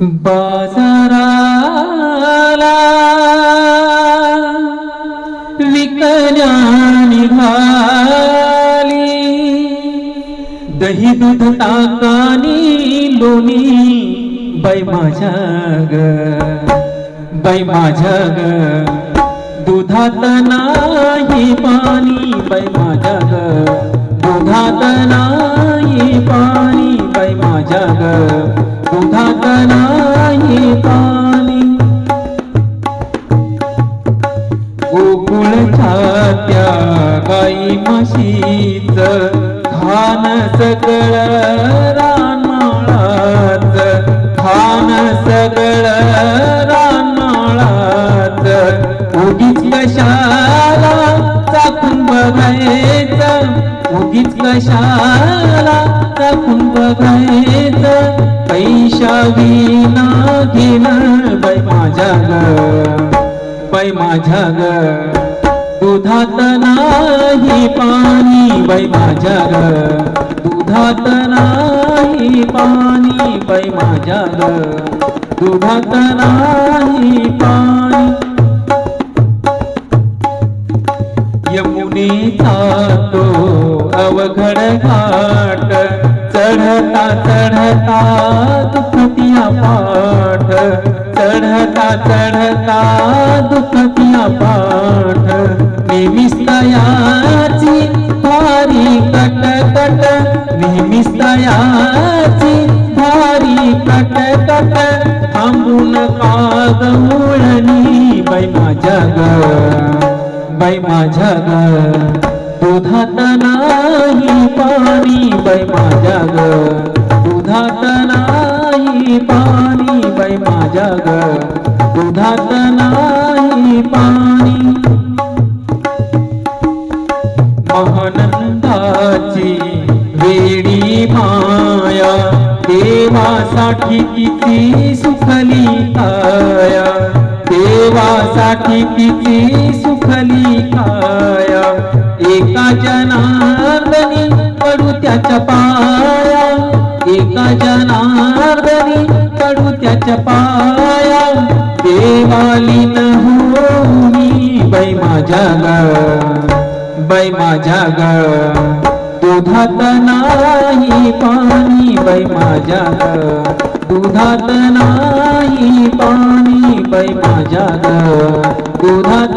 बाजाराला विकल्या निघाली दही दूध ताकानी लोणी. बाई माझ्या ग बाई माझ्या ग. दुधात नाही पाणी बाई माझ्या ग. दुधात नाही गाई म्हशीच खान सगळ रानमाळाच. खान सगळ रानमाळाच. उगीच कशाला चाकून बघायचं? उगीच कशाला चाकून बघायचं? पैशा विना घेणार बाई माझ्या ग. बाई माझ्या ग. दुधात नाही पाणी बाई माझ्या ग दुधात नाही पाणी बाई माझ्या ग दुधात नाही पाणी. यमुनेचा तो अवघड घाट. चढता चढता दुखतिया पाठ. चढता चढता दुखतिया पाठ. नेहमीस्तयाची भारी कट कट नेहमीस्तयाची भारी कट कट थांबून काग मुळणी बाई माझ्या ग. बाई माझ्या ग. दुधात नाही पाणी बाई माझ्या ग दुधात नाही पाणी बाई माझ्या ग दुधात नाही पाणी. महानंदाची वेडी माया देवासाठी किती सुखली काया. देवासाठी किती सुखली काया. एका जनार्दनी पडू त्याच्या पाया. एका जनार्दनी पडू त्याच्या पाया. देवाली न होनी बाई माझ्या ग. बाई माझ्या ग. दुधात नाही पाणी बाई माझ्या ग. दुधात नाही पाणी बाई माझ्या ग. दुधात